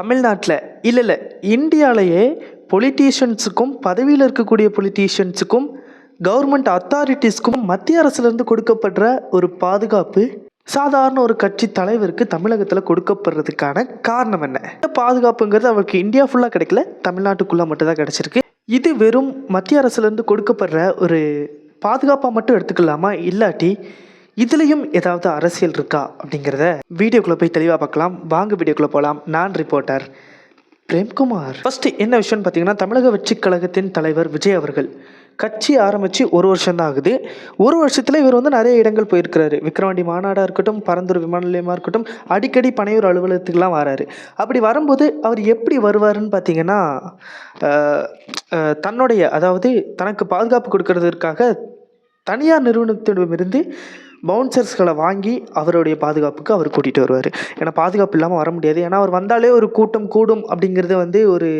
தமிழ்நாட்டில் இல்லை இல்லை இந்தியாவிலேயே பொலிட்டீஷியன்ஸுக்கும் பதவியில் இருக்கக்கூடிய பொலிட்டீஷியன்ஸுக்கும் கவர்மெண்ட் அத்தாரிட்டிஸ்க்கும் மத்திய அரசுலேருந்து கொடுக்கப்படுற ஒரு பாதுகாப்பு சாதாரண ஒரு கட்சி தலைவருக்கு தமிழகத்தில் கொடுக்கப்படுறதுக்கான காரணம் என்ன? இந்த பாதுகாப்புங்கிறது அவருக்கு இந்தியா ஃபுல்லாக கிடைக்கல தமிழ்நாட்டுக்குள்ளே மட்டும்தான் கிடச்சிருக்கு. இது வெறும் மத்திய அரசுலேருந்து கொடுக்கப்படுற ஒரு பாதுகாப்பாக மட்டும் எடுத்துக்கலாமா? இல்லாட்டி இதுலேயும் ஏதாவது அரசியல் இருக்கா அப்படிங்கிறத வீடியோக்குள்ளே போய் தெளிவாக பார்க்கலாம். வாங்க வீடியோக்குள்ளே போகலாம் நான் ரிப்போர்ட்டர் பிரேம்குமார். ஃபஸ்ட்டு என்ன விஷயம்னு பார்த்தீங்கன்னா தமிழக வெற்றி கழகத்தின் தலைவர் விஜய் அவர்கள் கட்சி ஆரம்பித்து ஒரு வருஷம் தான் ஆகுது. ஒரு வருஷத்தில் இவர் வந்து நிறைய இடங்கள் போயிருக்கிறாரு. விக்ரவாண்டி மாநாடாக இருக்கட்டும் பரந்தூர் விமான நிலையமாக இருக்கட்டும் அடிக்கடி பனையூர் அலுவலகத்துக்குலாம் வராரு. அப்படி வரும்போது அவர் எப்படி வருவாருன்னு பார்த்தீங்கன்னா தன்னுடைய அதாவது தனக்கு பாதுகாப்பு கொடுக்கறதற்காக தனியார் நிறுவனத்திடமிருந்து பவுன்சர்ஸ்களை வாங்கி அவருடைய பாதுகாப்புக்கு அவர் கூட்டிகிட்டு வருவார். ஏன்னா பாதுகாப்பு இல்லாமல் வர முடியாது. ஏன்னா அவர் வந்தாலே ஒரு கூட்டம் கூடும் அப்படிங்கிறது வந்து ஒரு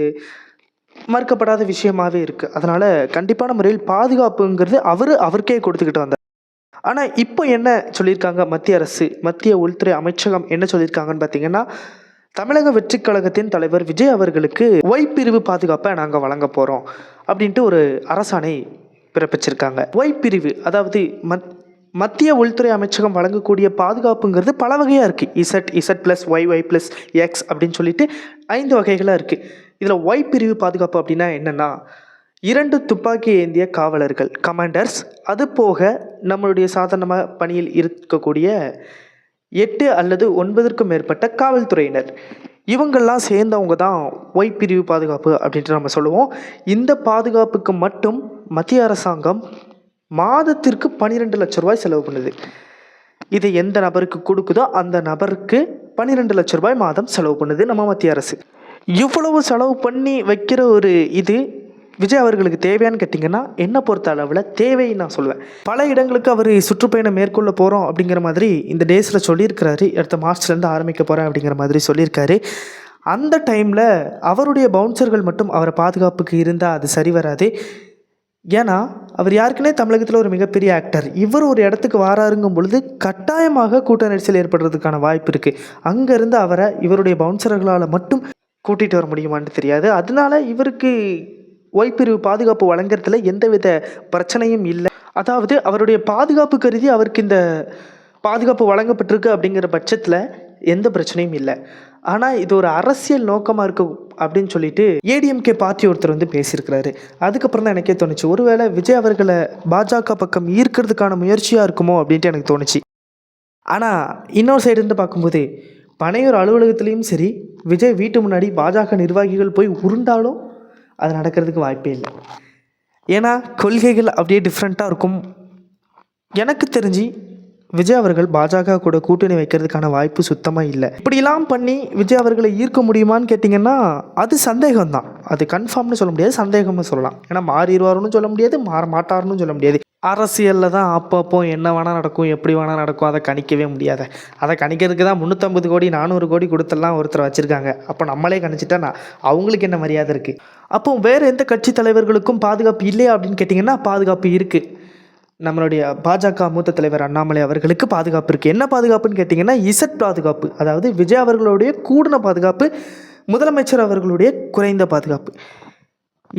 மறுக்கப்படாத விஷயமாகவே இருக்குது அதனால் கண்டிப்பான முறையில் பாதுகாப்புங்கிறது அவர் அவருக்கே கொடுத்துக்கிட்டு வந்தார். ஆனால் இப்போ என்ன சொல்லியிருக்காங்க மத்திய அரசு மத்திய உள்துறை அமைச்சகம் என்ன சொல்லியிருக்காங்கன்னு பார்த்தீங்கன்னா தமிழக வெற்றிக் கழகத்தின் தலைவர் விஜய் அவர்களுக்கு ஒய் பிரிவு பாதுகாப்பை நாங்கள் வழங்க போகிறோம் அப்படின்ட்டு ஒரு அரசாணை பிறப்பிச்சிருக்காங்க. ஒய் பிரிவு அதாவது மத் மத்திய உள்துறை அமைச்சகம் வழங்கக்கூடிய பாதுகாப்புங்கிறது பல வகையாக இருக்குது Z Z plus Y Y plus X அப்படின்னு சொல்லிட்டு ஐந்து வகைகளாக இருக்குது இதில் ஒய் பிரிவு பாதுகாப்பு அப்படின்னா என்னென்னா இரண்டு துப்பாக்கி ஏந்திய காவலர்கள் கமாண்டர்ஸ் அது போக நம்மளுடைய சாதாரணமாக பணியில் இருக்கக்கூடிய எட்டு அல்லது ஒன்பதற்கும் மேற்பட்ட காவல்துறையினர். இவங்கெல்லாம் சேர்ந்தவங்க தான் ஒய் பிரிவு பாதுகாப்பு அப்படின்ட்டு நம்ம சொல்லுவோம். இந்த பாதுகாப்புக்கு மட்டும் மத்திய அரசாங்கம் மாதத்திற்கு பன்னிரெண்டு லட்ச ரூபாய் செலவு பண்ணுது. இதை எந்த நபருக்கு கொடுக்குதோ அந்த நபருக்கு பன்னிரெண்டு லட்ச ரூபாய் மாதம் செலவு பண்ணுது நம்ம மத்திய அரசு. இவ்வளவு செலவு பண்ணி வைக்கிற ஒரு இது விஜய் அவர்களுக்கு தேவையான்னு கேட்டிங்கன்னா என்னை பொறுத்த அளவில் தேவைன்னு நான் சொல்லுவேன் பல இடங்களுக்கு அவர் சுற்றுப்பயணம் மேற்கொள்ள போகிறோம் அப்படிங்கிற மாதிரி இந்த டேஸில் சொல்லியிருக்கிறாரு. அடுத்த மார்ச்லேருந்து ஆரம்பிக்க போகிறேன் அப்படிங்கிற மாதிரி சொல்லியிருக்காரு. அந்த டைமில் அவருடைய பவுன்சர்கள் மட்டும் அவரை பாதுகாப்புக்கு இருந்தால் அது சரி வராது. ஏன்னா அவர் யாருக்குனே தமிழகத்தில் ஒரு மிகப்பெரிய ஆக்டர் இவர் ஒரு இடத்துக்கு வாராருங்கும் பொழுது கட்டாயமாக கூட்ட நெரிசல் ஏற்படுறதுக்கான வாய்ப்பு இருக்குது அங்கேருந்து அவரை இவருடைய பவுன்சர்களால் மட்டும் கூட்டிகிட்டு வர முடியுமான்னு தெரியாது. அதனால இவருக்கு ஓய்பிரிவு பாதுகாப்பு வழங்குறதுல எந்தவித பிரச்சனையும் இல்லை. அதாவது அவருடைய பாதுகாப்பு கருதி அவருக்கு இந்த பாதுகாப்பு வழங்கப்பட்டிருக்கு அப்படிங்கிற பட்சத்தில் எந்த பிரச்சனையும் இல்லை. ஆனால் இது ஒரு அரசியல் நோக்கமாக இருக்கும் அப்படின்னு சொல்லிட்டு ஏடிஎம்கே பார்ட்டி ஒருத்தர் வந்து பேசியிருக்கிறாரு. அதுக்கப்புறம் தான் எனக்கே தோணுச்சு. ஒருவேளை விஜய் அவர்களை பாஜக பக்கம் ஈர்க்கிறதுக்கான முயற்சியாக இருக்குமோ அப்படின்ட்டு எனக்கு தோணுச்சு. ஆனால் இன்னொரு சைடு இருந்து பார்க்கும்போது பனையூர் அலுவலகத்துலேயும் சரி விஜய் வீட்டு முன்னாடி பாஜக நிர்வாகிகள் போய் உருண்டாலும் அது நடக்கிறதுக்கு வாய்ப்பே இல்லை. ஏன்னா கொள்கைகள் அப்படியே டிஃப்ரெண்ட்டாக இருக்கும். எனக்கு தெரிஞ்சு விஜய் அவர்கள் பாஜக கூட கூட்டணி வைக்கிறதுக்கான வாய்ப்பு சுத்தமாக இல்லை. இப்படிலாம் பண்ணி விஜய் அவர்களை ஈர்க்க முடியுமான்னு கேட்டிங்கன்னா அது சந்தேகம்தான். அது கன்ஃபார்ம்னு சொல்ல முடியாது சந்தேகம்னு சொல்லலாம். ஏன்னா மாறிடுவாருன்னு சொல்ல முடியாது மாற மாட்டாருன்னு சொல்ல முடியாது. அரசியலில் தான் அப்பப்போ என்ன வேணால் நடக்கும் எப்படி வேணால் நடக்கும் அதை கணிக்கவே முடியாது. அதை கணிக்கிறதுக்கு தான் முந்நூற்றம்பது கோடி நானூறு கோடி கொடுத்தெல்லாம் ஒருத்தர் வச்சுருக்காங்க. அப்போ நம்மளே கணிச்சிட்டா நான் அவங்களுக்கு என்ன மரியாதை இருக்குது அப்போ வேறு எந்த கட்சி தலைவர்களுக்கும் பாதுகாப்பு இல்லையா அப்படின்னு கேட்டிங்கன்னா பாதுகாப்பு இருக்குது நம்மளுடைய பாஜக மூத்த தலைவர் அண்ணாமலை அவர்களுக்கு பாதுகாப்பு இருக்குது என்ன பாதுகாப்புன்னு கேட்டிங்கன்னா இசட் பாதுகாப்பு. அதாவது விஜய் அவர்களுடைய கூடின பாதுகாப்பு முதலமைச்சர் அவர்களுடைய குறைந்த பாதுகாப்பு.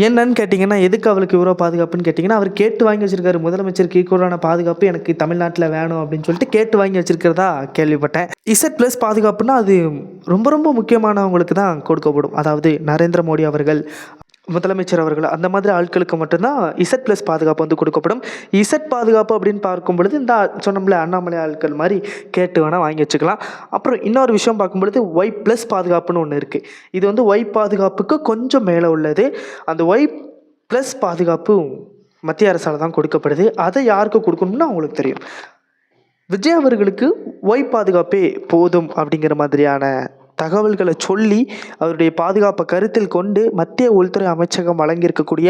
என்னன்னு கேட்டிங்கன்னா எதுக்கு அவளுக்கு இவ்வளோ பாதுகாப்புன்னு கேட்டிங்கன்னா அவர் கேட்டு வாங்கி வச்சிருக்காரு. முதலமைச்சருக்கு ஈக்குவலான பாதுகாப்பு எனக்கு தமிழ்நாட்டில் வேணும் அப்படின்னு சொல்லிட்டு கேட்டு வாங்கி வச்சிருக்கிறதா கேள்விப்பட்டேன். இசட் ப்ளஸ் பாதுகாப்புனா அது ரொம்ப ரொம்ப முக்கியமானவங்களுக்கு தான் கொடுக்கப்படும். அதாவது நரேந்திர மோடி அவர்கள் முதலமைச்சர் அவர்கள் அந்த மாதிரி ஆட்களுக்கு மட்டும்தான் இசட் ப்ளஸ் பாதுகாப்பு வந்து கொடுக்கப்படும். இசட் பாதுகாப்பு அப்படின்னு பார்க்கும் பொழுது இந்த சொன்னோம்ல அண்ணாமலை ஆட்கள் மாதிரி கேட்டு வேணால் வாங்கி வச்சுக்கலாம். அப்புறம் இன்னொரு விஷயம் பார்க்கும்பொழுது ஒய் ப்ளஸ் பாதுகாப்புன்னு ஒன்று இருக்குது இது வந்து ஒய் பாதுகாப்புக்கு கொஞ்சம் மேலே உள்ளது. அந்த ஒய் ப்ளஸ் பாதுகாப்பு மத்திய அரசால் தான் கொடுக்கப்படுது. அதை யாருக்கு கொடுக்கணும்னு அவங்களுக்கு தெரியும். விஜய் அவர்களுக்கு ஒய் பாதுகாப்பே போதும் அப்படிங்கிற மாதிரியான தகவல்களை சொல்லி அவருடைய பாதுகாப்பை கருத்தில் கொண்டு மத்திய உள்துறை அமைச்சகம் வழங்கியிருக்கக்கூடிய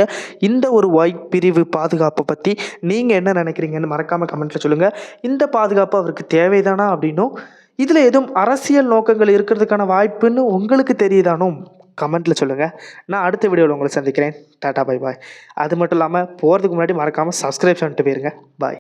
இந்த ஒரு ஒய் பிரிவு பாதுகாப்பை பற்றி நீங்கள் என்ன நினைக்கிறீங்கன்னு மறக்காமல் கமெண்ட்டில் சொல்லுங்கள் இந்த பாதுகாப்பு அவருக்கு தேவைதானா அப்படின்னும் இதில் எதுவும் அரசியல் நோக்கங்கள் இருக்கிறதுக்கான வாய்ப்புன்னு உங்களுக்கு தெரியுதானும் கமெண்ட்டில் சொல்லுங்கள் நான் அடுத்த வீடியோவில் உங்களை சந்திக்கிறேன். டாடா பை பாய். அது மட்டும் இல்லாமல் போகிறதுக்கு முன்னாடி மறக்காமல் சப்ஸ்கிரைப் பண்ணிட்டு போயிருங்க. பாய்